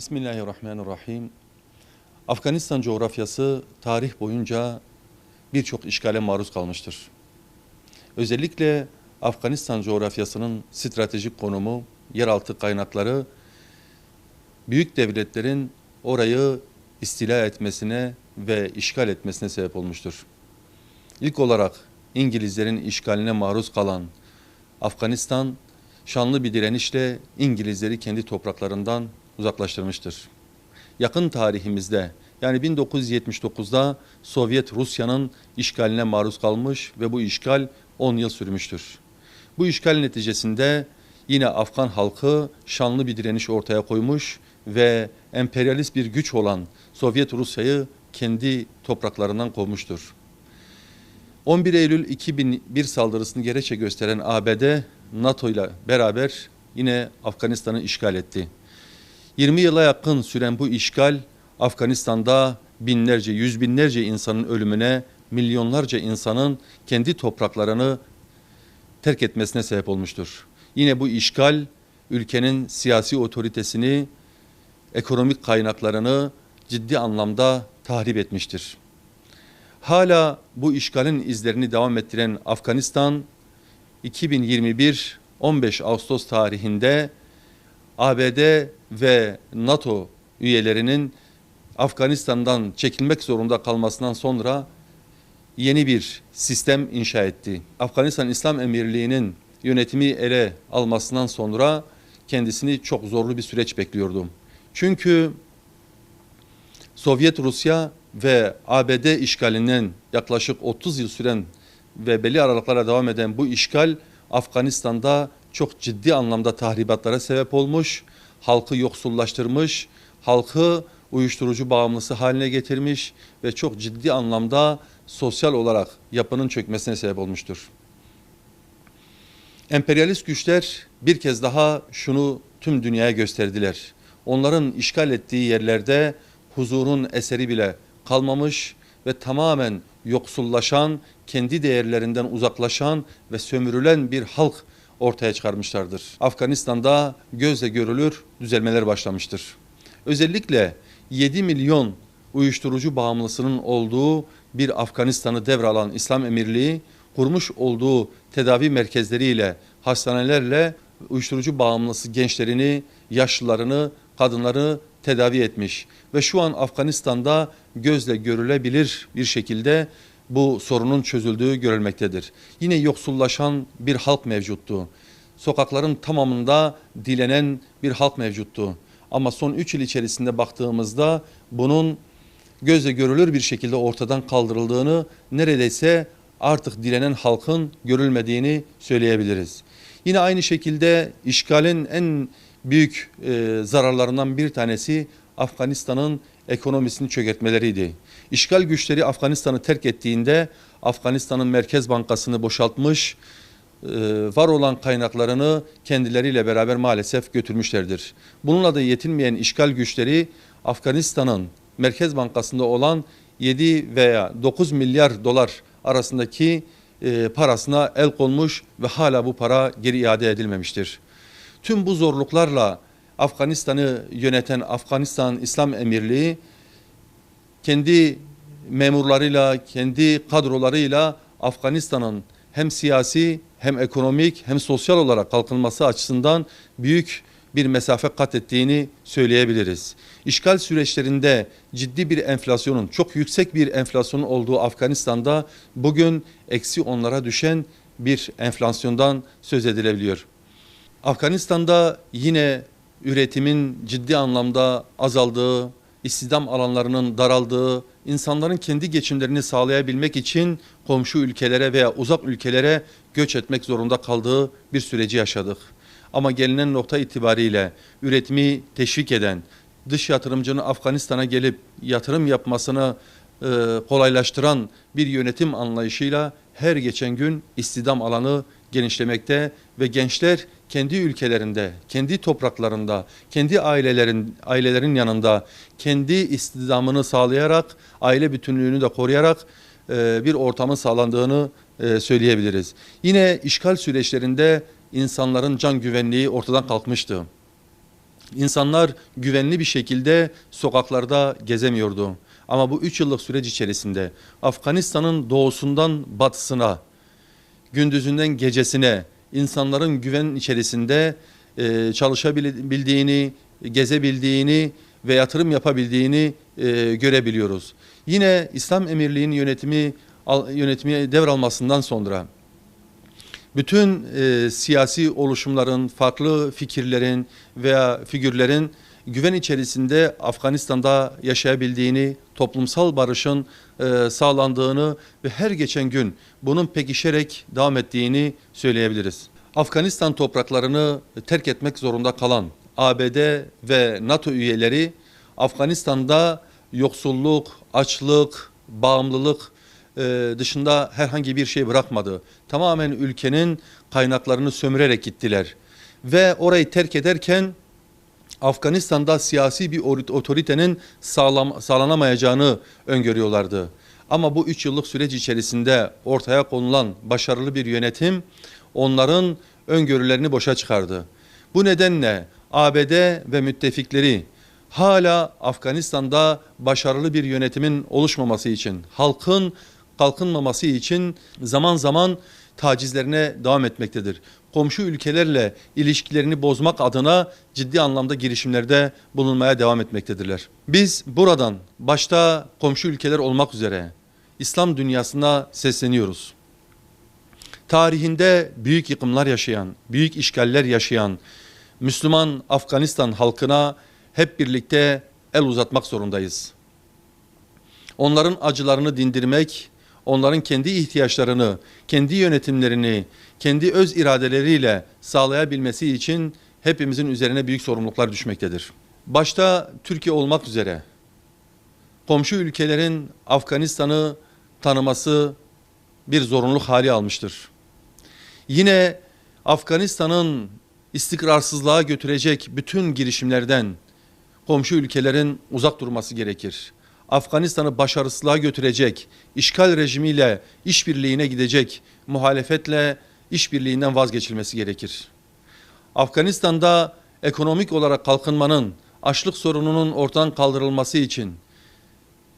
Bismillahirrahmanirrahim. Afganistan coğrafyası tarih boyunca birçok işgale maruz kalmıştır. Özellikle Afganistan coğrafyasının stratejik konumu, yeraltı kaynakları büyük devletlerin orayı istila etmesine ve işgal etmesine sebep olmuştur. İlk olarak İngilizlerin işgaline maruz kalan Afganistan şanlı bir direnişle İngilizleri kendi topraklarından uzaklaştırmıştır. Yakın tarihimizde yani 1979'da Sovyet Rusya'nın işgaline maruz kalmış ve bu işgal 10 yıl sürmüştür. Bu işgal neticesinde yine Afgan halkı şanlı bir direniş ortaya koymuş ve emperyalist bir güç olan Sovyet Rusya'yı kendi topraklarından kovmuştur. 11 Eylül 2001 saldırısını gerekçe gösteren ABD, NATO ile beraber yine Afganistan'ı işgal etti. 20 yıla yakın süren bu işgal Afganistan'da binlerce, yüz binlerce insanın ölümüne, milyonlarca insanın kendi topraklarını terk etmesine sebep olmuştur. Yine bu işgal ülkenin siyasi otoritesini, ekonomik kaynaklarını ciddi anlamda tahrip etmiştir. Hala bu işgalin izlerini devam ettiren Afganistan 2021 15 Ağustos tarihinde ABD ve NATO üyelerinin Afganistan'dan çekilmek zorunda kalmasından sonra yeni bir sistem inşa etti. Afganistan İslam Emirliği'nin yönetimi ele almasından sonra kendisini çok zorlu bir süreç bekliyordu. Çünkü Sovyet Rusya ve ABD işgalinden yaklaşık 30 yıl süren ve belli aralıklara devam eden bu işgal Afganistan'da çok ciddi anlamda tahribatlara sebep olmuş, halkı yoksullaştırmış, halkı uyuşturucu bağımlısı haline getirmiş ve çok ciddi anlamda sosyal olarak yapının çökmesine sebep olmuştur. Emperyalist güçler bir kez daha şunu tüm dünyaya gösterdiler. Onların işgal ettiği yerlerde huzurun eseri bile kalmamış ve tamamen yoksullaşan, kendi değerlerinden uzaklaşan ve sömürülen bir halk ortaya çıkarmışlardır. Afganistan'da gözle görülür düzelmeler başlamıştır. Özellikle 7 milyon uyuşturucu bağımlısının olduğu bir Afganistan'ı devralan İslam Emirliği kurmuş olduğu tedavi merkezleriyle, hastanelerle uyuşturucu bağımlısı gençlerini, yaşlılarını, kadınları tedavi etmiş ve şu an Afganistan'da gözle görülebilir bir şekilde bu sorunun çözüldüğü görülmektedir. Yine yoksullaşan bir halk mevcuttu. Sokakların tamamında dilenen bir halk mevcuttu. Ama son 3 yıl içerisinde baktığımızda bunun gözle görülür bir şekilde ortadan kaldırıldığını neredeyse artık dilenen halkın görülmediğini söyleyebiliriz. Yine aynı şekilde işgalin en büyük e, zararlarından bir tanesi Afganistan'ın ekonomisini çökertmeleriydi. İşgal güçleri Afganistan'ı terk ettiğinde Afganistan'ın Merkez Bankası'nı boşaltmış, e, var olan kaynaklarını kendileriyle beraber maalesef götürmüşlerdir. Bununla da yetinmeyen işgal güçleri Afganistan'ın Merkez Bankası'nda olan 7 veya 9 milyar dolar arasındaki e, parasına el konmuş ve hala bu para geri iade edilmemiştir. Tüm bu zorluklarla Afganistan'ı yöneten Afganistan İslam Emirliği kendi memurlarıyla, kendi kadrolarıyla Afganistan'ın hem siyasi hem ekonomik hem sosyal olarak kalkınması açısından büyük bir mesafe kat ettiğini söyleyebiliriz. İşgal süreçlerinde ciddi bir enflasyonun, çok yüksek bir enflasyonun olduğu Afganistan'da bugün eksi onlara düşen bir enflasyondan söz edilebiliyor. Afganistan'da yine üretimin ciddi anlamda azaldığı, istihdam alanlarının daraldığı, insanların kendi geçimlerini sağlayabilmek için komşu ülkelere veya uzak ülkelere göç etmek zorunda kaldığı bir süreci yaşadık. Ama gelinen nokta itibariyle üretimi teşvik eden, dış yatırımcının Afganistan'a gelip yatırım yapmasını e, kolaylaştıran bir yönetim anlayışıyla her geçen gün istihdam alanı genişlemekte ve gençler kendi ülkelerinde, kendi topraklarında, kendi ailelerin ailelerin yanında kendi istihdamını sağlayarak, aile bütünlüğünü de koruyarak e, bir ortamın sağlandığını e, söyleyebiliriz. Yine işgal süreçlerinde insanların can güvenliği ortadan kalkmıştı. İnsanlar güvenli bir şekilde sokaklarda gezemiyordu. Ama bu üç yıllık süreç içerisinde Afganistan'ın doğusundan batısına, gündüzünden gecesine insanların güven içerisinde e, çalışabildiğini, gezebildiğini ve yatırım yapabildiğini e, görebiliyoruz. Yine İslam Emirliği'nin yönetimi yönetimi devralmasından sonra bütün e, siyasi oluşumların, farklı fikirlerin veya figürlerin güven içerisinde Afganistan'da yaşayabildiğini, toplumsal barışın e, sağlandığını ve her geçen gün bunun pekişerek devam ettiğini söyleyebiliriz. Afganistan topraklarını terk etmek zorunda kalan ABD ve NATO üyeleri Afganistan'da yoksulluk, açlık, bağımlılık e, dışında herhangi bir şey bırakmadı. Tamamen ülkenin kaynaklarını sömürerek gittiler. Ve orayı terk ederken Afganistan'da siyasi bir orit- otoritenin sağlam, sağlanamayacağını öngörüyorlardı. Ama bu üç yıllık süreç içerisinde ortaya konulan başarılı bir yönetim onların öngörülerini boşa çıkardı. Bu nedenle ABD ve müttefikleri hala Afganistan'da başarılı bir yönetimin oluşmaması için, halkın kalkınmaması için zaman zaman tacizlerine devam etmektedir. Komşu ülkelerle ilişkilerini bozmak adına ciddi anlamda girişimlerde bulunmaya devam etmektedirler. Biz buradan başta komşu ülkeler olmak üzere İslam dünyasına sesleniyoruz. Tarihinde büyük yıkımlar yaşayan, büyük işgaller yaşayan Müslüman Afganistan halkına hep birlikte el uzatmak zorundayız. Onların acılarını dindirmek, onların kendi ihtiyaçlarını, kendi yönetimlerini, kendi öz iradeleriyle sağlayabilmesi için hepimizin üzerine büyük sorumluluklar düşmektedir. Başta Türkiye olmak üzere komşu ülkelerin Afganistan'ı tanıması bir zorunluluk hali almıştır. Yine Afganistan'ın istikrarsızlığa götürecek bütün girişimlerden komşu ülkelerin uzak durması gerekir. Afganistan'ı başarısızlığa götürecek, işgal rejimiyle işbirliğine gidecek muhalefetle işbirliğinden vazgeçilmesi gerekir. Afganistan'da ekonomik olarak kalkınmanın, açlık sorununun ortadan kaldırılması için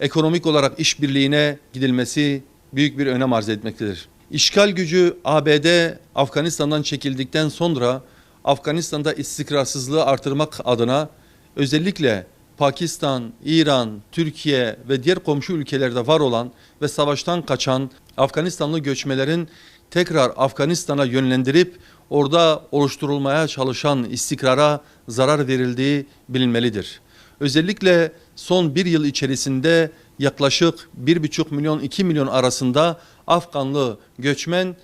ekonomik olarak işbirliğine gidilmesi büyük bir önem arz etmektedir. İşgal gücü ABD Afganistan'dan çekildikten sonra Afganistan'da istikrarsızlığı artırmak adına özellikle Pakistan, İran, Türkiye ve diğer komşu ülkelerde var olan ve savaştan kaçan Afganistanlı göçmelerin tekrar Afganistan'a yönlendirip orada oluşturulmaya çalışan istikrara zarar verildiği bilinmelidir. Özellikle son bir yıl içerisinde yaklaşık 1,5 milyon 2 milyon arasında Afganlı göçmen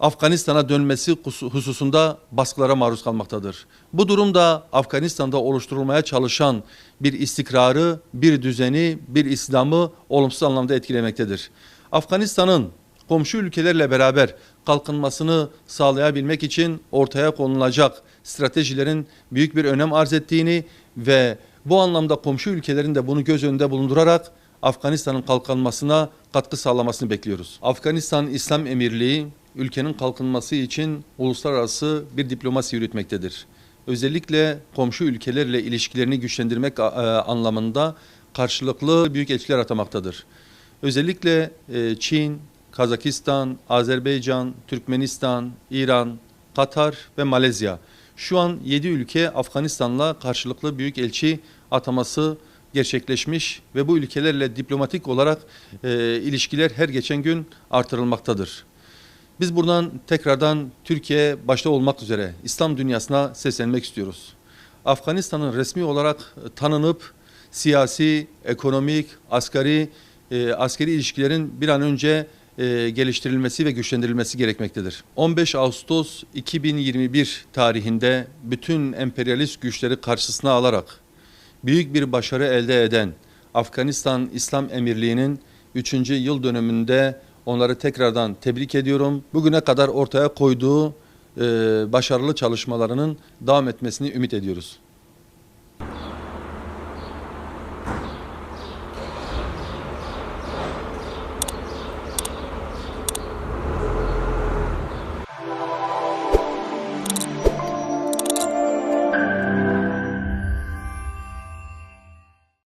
Afganistan'a dönmesi hususunda baskılara maruz kalmaktadır. Bu durumda Afganistan'da oluşturulmaya çalışan bir istikrarı, bir düzeni, bir İslam'ı olumsuz anlamda etkilemektedir. Afganistan'ın komşu ülkelerle beraber kalkınmasını sağlayabilmek için ortaya konulacak stratejilerin büyük bir önem arz ettiğini ve bu anlamda komşu ülkelerin de bunu göz önünde bulundurarak Afganistan'ın kalkınmasına katkı sağlamasını bekliyoruz. Afganistan İslam Emirliği ülkenin kalkınması için uluslararası bir diplomasi yürütmektedir. Özellikle komşu ülkelerle ilişkilerini güçlendirmek e, anlamında karşılıklı büyük etkiler atamaktadır. Özellikle e, Çin, Kazakistan, Azerbaycan, Türkmenistan, İran, Katar ve Malezya. Şu an 7 ülke Afganistan'la karşılıklı büyük elçi ataması gerçekleşmiş ve bu ülkelerle diplomatik olarak e, ilişkiler her geçen gün artırılmaktadır. Biz buradan tekrardan Türkiye başta olmak üzere İslam dünyasına seslenmek istiyoruz. Afganistan'ın resmi olarak tanınıp siyasi, ekonomik, asgari, e, askeri ilişkilerin bir an önce e, geliştirilmesi ve güçlendirilmesi gerekmektedir. 15 Ağustos 2021 tarihinde bütün emperyalist güçleri karşısına alarak büyük bir başarı elde eden Afganistan İslam Emirliği'nin 3. yıl dönümünde onları tekrardan tebrik ediyorum. Bugüne kadar ortaya koyduğu e, başarılı çalışmalarının devam etmesini ümit ediyoruz.